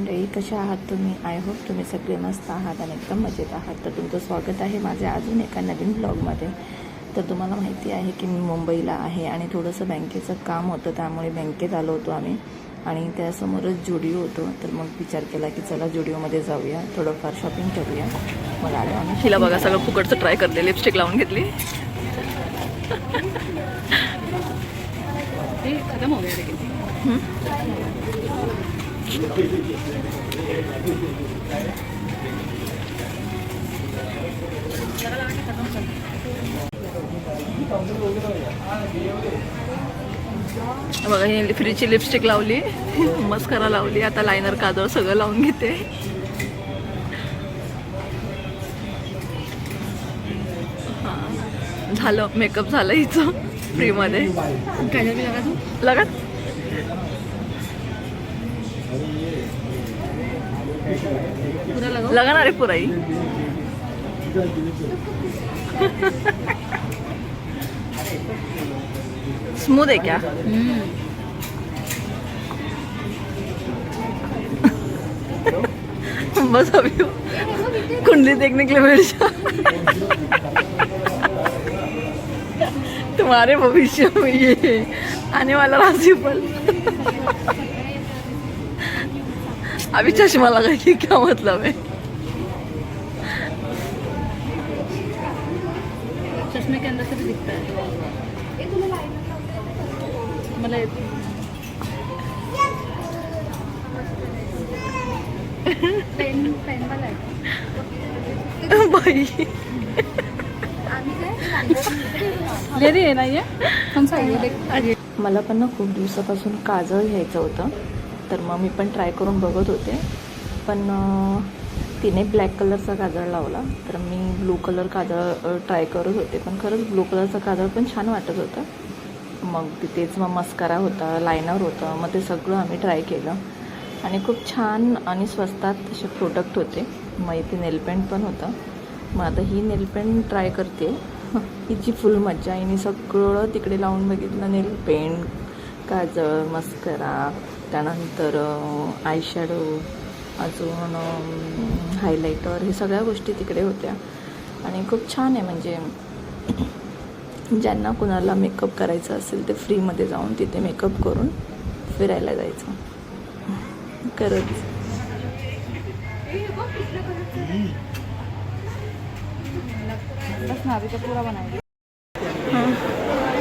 मंडळी कशा आहात तुम्ही? आय होप तुम्ही सगळे मस्त आहात आणि एकदम मजेत आहात. तर तुमचं स्वागत आहे माझ्या अजून एका नवीन ब्लॉगमध्ये तर तुम्हाला माहिती आहे की मी मुंबईला आहे आणि थोडंसं बँकेचं काम होतं त्यामुळे बँकेत आलो होतो आम्ही. आणि त्यासमोरच जुडिओ होतो. तर मग विचार केला की चला जुडिओमध्ये जाऊया. थोडंफार शॉपिंग करूया. मग आलो आम्ही हिला बघा सगळं फुकटचं ट्राय करते लिपस्टिक लावून घेतली. खत्म हो बघा ही फ्रीची लिपस्टिक लावली. मस्करा लावली. आता लायनर काजळ सगळं लावून घेते. हा. झालं. मेकअप झालं हिचं. फ्रीमध्ये काजल लगाना रे पुराई. स्मूथ है क्या? बस अभी कुंडली देखने के लिए बैठ जा. तुम्हारे भविष्य में ये आने वाला राशिफल. अभी चश्मा लगाइए क्या मतलब है चश्मे के अंदर से भी दिखता है मला येते पेन पेन वाला आहे बाई. ले रही है ना ये? है मला पण ना खूप दिवसापासून काजळ घ्यायचं होतं. तर मग मी पण ट्राय करून बघत होते. पण तिने ब्लॅक कलरचा काजळ लावला. तर मी ब्लू कलर काजळ ट्राय करत होते. पण खरंच ब्लू कलरचा काजळ पण छान वाटत होतं. मग तिथेच मग मस्कारा होता लायनर होतं. मग ते सगळं आम्ही ट्राय केलं. आणि खूप छान आणि स्वस्तात असे प्रोडक्ट होते. मग इथे नेलपेंट पण होतं. मग आता ही नेलपेंट ट्राय करते. हिची फुल मज्जा. हिने सगळं तिकडे लावून बघितलं. नेल पेंट काजळ मस्करा त्यानंतर आय शॅडो अजून हायलायटर हे सगळ्या गोष्टी तिकडे होत्या. आणि खूप छान आहे म्हणजे ज्यांना कुणाला मेकअप करायचा असेल ते फ्रीमध्ये जाऊन तिथे मेकअप करून फिरायला जायचं. खरंच.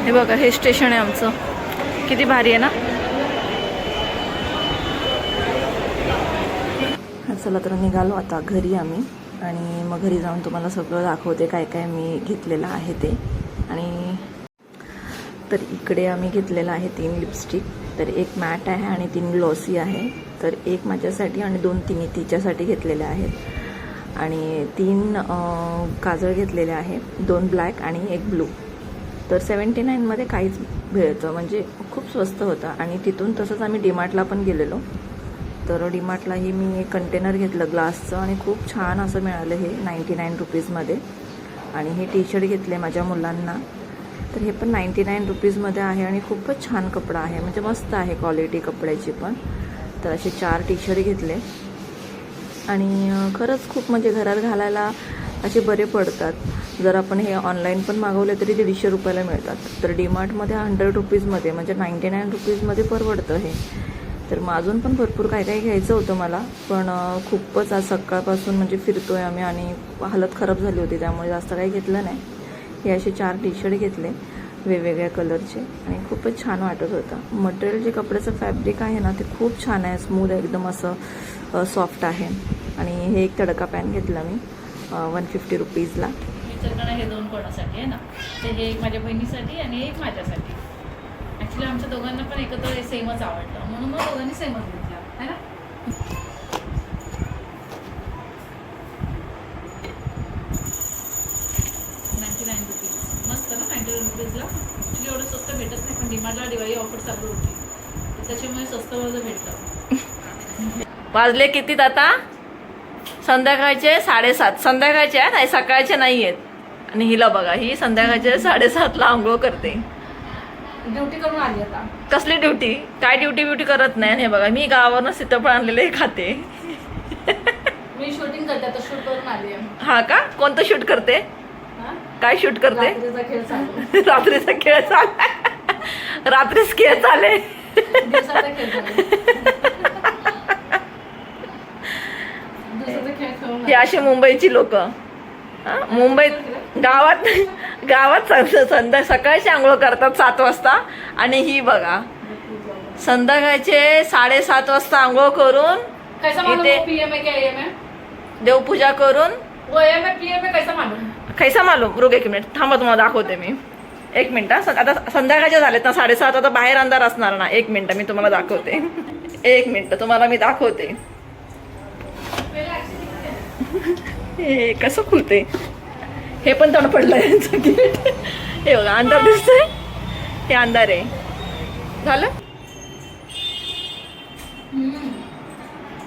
हे बघा हे स्टेशन आहे आमचं. किती भारी आहे ना? चला तर निघालो आता घरी आम्ही. आणि मग घरी जाऊन तुम्हाला सगळं दाखवते काय काय मी घेतलेलं आहे ते. आणि तर इकडे आम्ही घेतलेलं आहे तीन लिपस्टिक तर एक मॅट आहे आणि तीन ग्लॉसी आहे. तर एक माझ्यासाठी आणि दोन तिन्ही तिच्यासाठी घेतलेल्या आहेत. आणि तीन काजळ घेतलेले आहे. दोन ब्लॅक आणि एक ब्लू तर सेवन्टी नाईनमध्ये काहीच मिळतं. म्हणजे खूप स्वस्त होतं. आणि तिथून तसंच आम्ही डीमार्टला पण गेलेलो. तर डीमार्टलाही मी एक कंटेनर घेतलं ग्लासचं आणि खूप छान असं मिळालं हे नाईंटी नाईन रुपीजमध्ये आणि हे टी शर्ट घेतले माझ्या मुलांना. तर हे पण नाईंटी नाईन रुपीजमध्ये आहे आणि खूपच छान कपडा आहे. म्हणजे मस्त आहे क्वालिटी कपड्याची पण. तर असे चार टी शर्ट घेतले. आणि खरंच खूप म्हणजे घरात घालायला असे बरे पडतात. जर आपण हे ऑनलाईन पण मागवले तरी दीडशे रुपयाला मिळतात. तर डीमार्टमध्ये हंड्रेड रुपीजमध्ये म्हणजे नाईंटी नाईन रुपीजमध्ये परवडतं हे. तर मग अजून पण भरपूर काय काय घ्यायचं होतं मला. पण खूपच आज सकाळपासून म्हणजे फिरतोय आम्ही आणि हालत खराब झाली होती त्यामुळे जास्त काही घेतलं नाही. हे असे चार टी शर्ट घेतले वेगवेगळ्या कलरचे आणि खूपच छान वाटत होतं. मटेरियल जे कपड्याचं फॅब्रिक आहे ना ते खूप छान आहे स्मूथ एकदम असं सॉफ्ट आहे. आणि हे एक तडका पॅन घेतला मी वन फिफ्टी रुपीजला हे दोन कोणासाठी आहे ना ते हे एक माझ्या बहिणीसाठी आणि एक माझ्यासाठी. ॲक्च्युली आमच्या दोघांना पण एकत्र सेमच आवडलं. म्हणून मग दोघांनी सेमच घेतला. है ना? नाईन्टी नाईन रुपीज मस्त ना नाईन्टी नाईन रुपीजला ॲक्च्युली एवढं स्वस्त भेटत नाही पण डिमार्टला दिवाळी ऑफर चालू होती. त्याच्यामुळे स्वस्त वर्ग भेटतं वाजले कितीत आता संध्याकाळचे साडेसात. संध्याकाळचे आहेत नाही सकाळचे नाही आहेत आणि हिला बघा ही संध्याकाळचे साडेसातला आंघोळ करते. ड्युटी करून आली आता. कसली ड्युटी? काय ड्युटी ब्युटी करत नाही आणि हे बघा मी गावावरनं सीताफळ आणलेले हे खाते मी शूटिंग करते आता शूट करून आली आहे हा का? कोणतं शूट करते? हा? काय शूट करते? रात्रीचा खेळ चालू. रात्रीचा खेळ चाललाय रात्रीच खेळ चाले. दिवसाचा खेळ चालू. दिवसाचा खेळ खेळून हे असे मुंबईची लोक. मुंबईत गावात गावात संध्या सकाळची आंघोळ करतात सात वाजता. आणि ही बघा. संध्याकाळचे साडेसात वाजता आंघोळ करून इथे- देवपूजा करून वो एएम पीएम कैसा मालूम? रुक एक मिनिट. थांबा तुम्हाला दाखवते मी. एक मिनिट आता संध्याकाळचे झालेत ना साडेसात आता बाहेर अंधार असणार ना. एक मिनिट मी तुम्हाला दाखवते. एक मिनिट तुम्हाला मी दाखवते. हे कसं खुलते हे पण तण पडलंय. यांचं गेट हे बघा अंधार दिसतोय. हे अंधार आहे. झालं?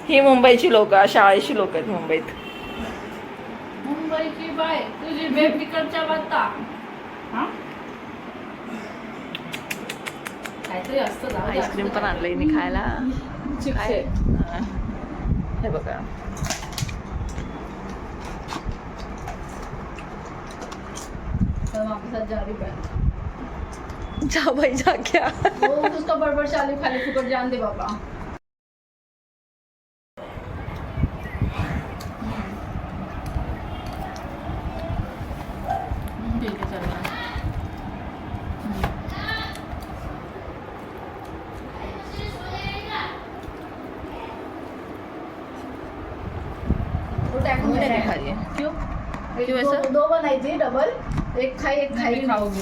ही मुंबईची लोक शाळेची लोक आहेत मुंबईत. मुंबईची बाय तुझी बेफिकरच्या वाता? काहीतरी असतं आईस्क्रीम पण आणलंय मी खायला. हे बघा. तर आपके साथ जा रही बहन। जा भाई जा क्या? वो उसका बड़बड़ चालू खाली फुकट जान दे बाबा। क्यों? क्यों ऐसा? दो बनाई थी डबल एक खाई एक खाई. खाओगे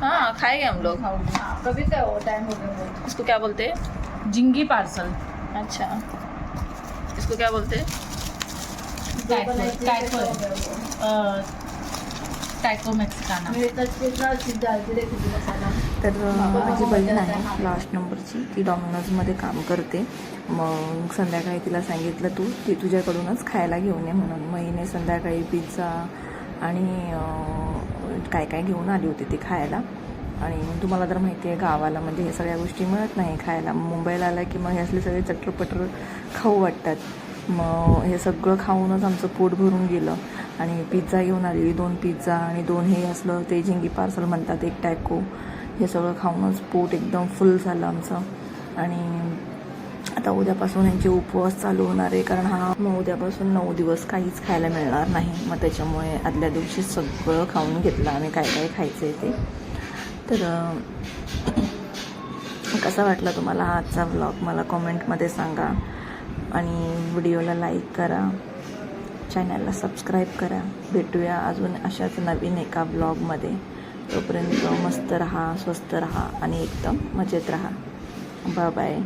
हाँ खाएंगे हम लोग खाओगे हाँ कभी क्या हो टाइम हो गया इसको क्या बोलते? हैं जिंगी पार्सल. अच्छा. इसको क्या बोलते? हैं टॅको मेक्सिकाना तर माझी बहीण आहे लास्ट नंबरची ती डॉमिनोजमध्ये काम करते. मग संध्याकाळी तिला सांगितलं तू ती तुझ्याकडूनच खायला घेऊन ये म्हणून. मग हिने संध्याकाळी पिझ्झा आणि काय काय घेऊन आली होती ती खायला. आणि तुम्हाला तर माहिती आहे गावाला म्हणजे हे सगळ्या गोष्टी मिळत नाही खायला. मुंबईला आलं की मग हे असले सगळे चटरपटर खाऊ वाटतात. मग हे सगळं खाऊनच आमचं पोट भरून गेलं. आणि पिझ्झा घेऊन आलेली दोन पिझ्झा आणि दोन हे असलं ते झिंगी पार्सल म्हणतात एक टॅको हे सगळं खाऊनच पोट एकदम फुल झालं आमचं. आणि आता उद्यापासून यांचे उपवास चालू होणार आहे कारण हा मग उद्यापासून नऊ दिवस काहीच खायला मिळणार नाही. मग त्याच्यामुळे आदल्या दिवशी सगळं खाऊन घेतलं आम्ही काय काय खायचं आहे ते. तर कसा वाटला तुम्हाला आजचा व्लॉग मला कॉमेंटमध्ये सांगा. आणि व्हिडिओला लाईक करा. चॅनलला सबस्क्राईब करा. भेटूया अजून अशाच नवीन एका ब्लॉगमध्ये तोपर्यंत मस्त रहा स्वस्त रहा आणि एकदम मजेत राहा. Bye bye